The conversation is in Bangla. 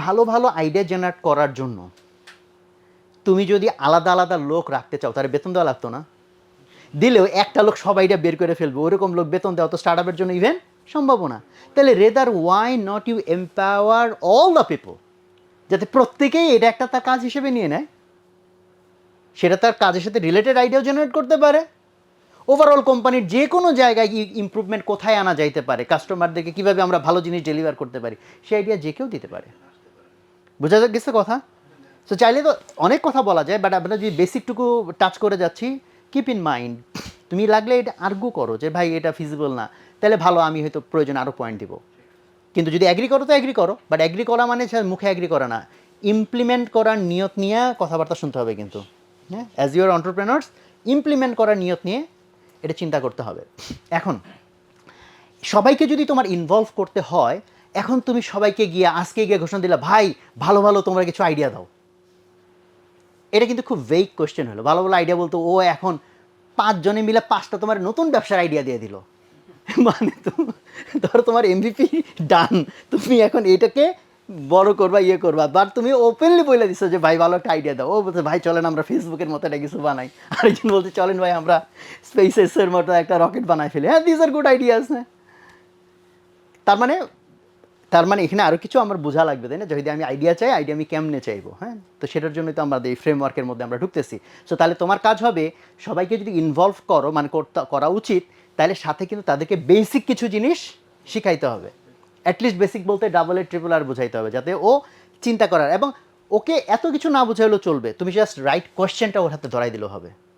ভালো ভালো আইডিয়া জেনারেট করার জন্য তুমি যদি আলাদা আলাদা লোক রাখতে চাও, তাহলে বেতন দেওয়া লাগতো না। দিলেও একটা লোক সব আইডিয়া বের করে ফেলবে, ওরকম লোক বেতন দেওয়া তো স্টার্ট আপের জন্য ইভেন সম্ভব না। তাহলে rather why not you empower all the people যাতে প্রত্যেকেই এটা একটা তার কাজ হিসেবে নিয়ে নেয়। সেটা তার কাজের সাথে রিলেটেড আইডিয়াও জেনারেট করতে পারে। ওভারঅল কোম্পানির যে কোনো জায়গায় ইমপ্রুভমেন্ট কোথায় আনা যাইতে পারে কাস্টমারদেরকে কীভাবে আমরা ভালো জিনিস ডেলিভার করতে পারি, সেই আইডিয়া যে কেউ দিতে পারে। বোঝা গেছে কথা? তো চাইলে তো অনেক কথা বলা যায় বাট আমরা যদি বেসিকটুকু টাচ করে যাচ্ছি কিপ ইন মাইন্ড তুমি লাগলে এটা আর্গু করো যে, ভাই, এটা ফিজিবল না। তাহলে ভালো, আমি হয়তো প্রয়োজন আরও পয়েন্ট দিব। কিন্তু যদি অ্যাগ্রি করো, তো অ্যাগ্রি করো বাট অ্যাগ্রি করা মানে মুখে অ্যাগ্রি করা না। ইমপ্লিমেন্ট করার নিয়ত নিয়ে কথাবার্তা শুনতে হবে কিন্তু। হ্যাঁ? অ্যাজ ইউর অন্টারপ্রেনার্স ইমপ্লিমেন্ট করার নিয়ত নিয়ে এটা চিন্তা করতে হবে। এখন, সবাইকে যদি তোমার ইনভলভ করতে হয় এখন তুমি সবাইকে গিয়ে, আজকে গিয়ে ঘোষণা দিলা, ভাই, ভালো ভালো, তোমরা কিছু আইডিয়া দাও। এটা কিন্তু খুব ভেইক কোয়েশ্চেন হলো। ভালো ভালো আইডিয়া বলতো ও এখন পাঁচজনে মিলে পাঁচটা তোমার নতুন ব্যবসার আইডিয়া দিয়ে দিল। মানে তো, ধরো তোমার এমভিপি ডান তুমি এখন এটাকে বড় করবা ইয়ে করবা। বাট তুমি ওপেনলি বলে দিছো যে, ভাই, ভালো একটা আইডিয়া দাও। ও বলছে, ভাই, চলেন, আমরা ফেসবুকের মতো একটা কিছু বানাই। আরেকজন বলছে, চলেন ভাই, আমরা স্পেসেসের মতো একটা রকেট বানাই ফেলি। হ্যাঁ দিস আর গুড আইডিয়াস তার মানে তার মানে এখানে আরও কিছু আমার বোঝা লাগবে, তাই না? যদি আমি আইডিয়া চাই আইডিয়া আমি কেমনে চাইব হ্যাঁ? তো সেটার জন্যই তো আমাদের এই ফ্রেমওয়ার্কের মধ্যে আমরা ঢুকতেছি। সো তাহলে তোমার কাজ হবে, সবাইকে যদি ইনভলভ করো মানে করা উচিত, তাহলে সাথে কিন্তু তাদেরকে বেসিক কিছু জিনিস শিখাইতে হবে। অ্যাটলিস্ট বেসিক বলতে ডাবল এ ট্রিপল আর বোঝাইতে হবে, যাতে ও চিন্তা করার, এবং ওকে এত কিছু না বোঝাইলেও চলবে। তুমি জাস্ট রাইট কোয়েশ্চেনটা ওর হাতে ধরাই দিলেও হবে।